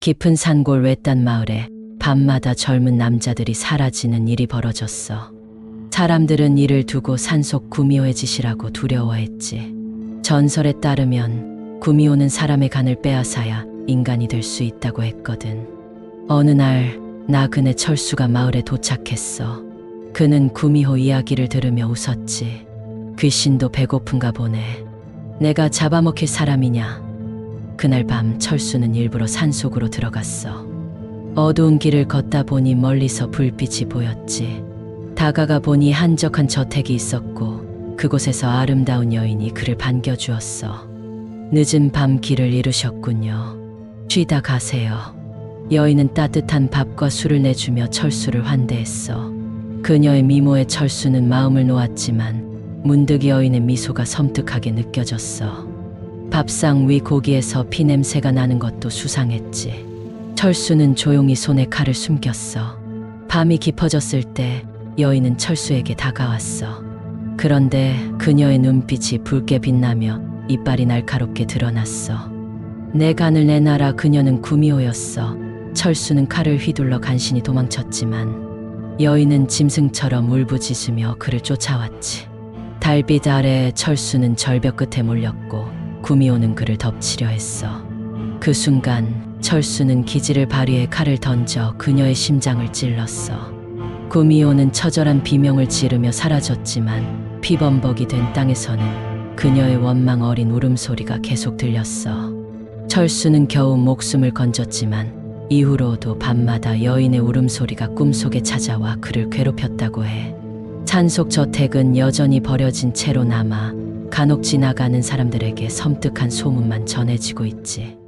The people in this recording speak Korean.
깊은 산골 외딴 마을에 밤마다 젊은 남자들이 사라지는 일이 벌어졌어. 사람들은 이를 두고 산속 구미호의 짓이라고 두려워했지. 전설에 따르면 구미호는 사람의 간을 빼앗아야 인간이 될 수 있다고 했거든. 어느 날 나그네 철수가 마을에 도착했어. 그는 구미호 이야기를 들으며 웃었지. 귀신도 배고픈가 보네. 내가 잡아먹힐 사람이냐? 그날 밤 철수는 일부러 산속으로 들어갔어. 어두운 길을 걷다 보니 멀리서 불빛이 보였지. 다가가 보니 한적한 저택이 있었고 그곳에서 아름다운 여인이 그를 반겨주었어. 늦은 밤 길을 잃으셨군요. 쉬다 가세요. 여인은 따뜻한 밥과 술을 내주며 철수를 환대했어. 그녀의 미모에 철수는 마음을 놓았지만 문득 여인의 미소가 섬뜩하게 느껴졌어. 밥상 위 고기에서 피냄새가 나는 것도 수상했지. 철수는 조용히 손에 칼을 숨겼어. 밤이 깊어졌을 때 여인은 철수에게 다가왔어. 그런데 그녀의 눈빛이 붉게 빛나며 이빨이 날카롭게 드러났어. 내 간을 내놔라 그녀는 구미호였어. 철수는 칼을 휘둘러 간신히 도망쳤지만 여인은 짐승처럼 울부짖으며 그를 쫓아왔지. 달빛 아래 철수는 절벽 끝에 몰렸고 구미호는 그를 덮치려 했어. 그 순간 철수는 기지를 발휘해 칼을 던져 그녀의 심장을 찔렀어. 구미호는 처절한 비명을 지르며 사라졌지만 피범벅이 된 땅에서는 그녀의 원망 어린 울음소리가 계속 들렸어. 철수는 겨우 목숨을 건졌지만 이후로도 밤마다 여인의 울음소리가 꿈속에 찾아와 그를 괴롭혔다고 해. 산속 저택은 여전히 버려진 채로 남아 간혹 지나가는 사람들에게 섬뜩한 소문만 전해지고 있지.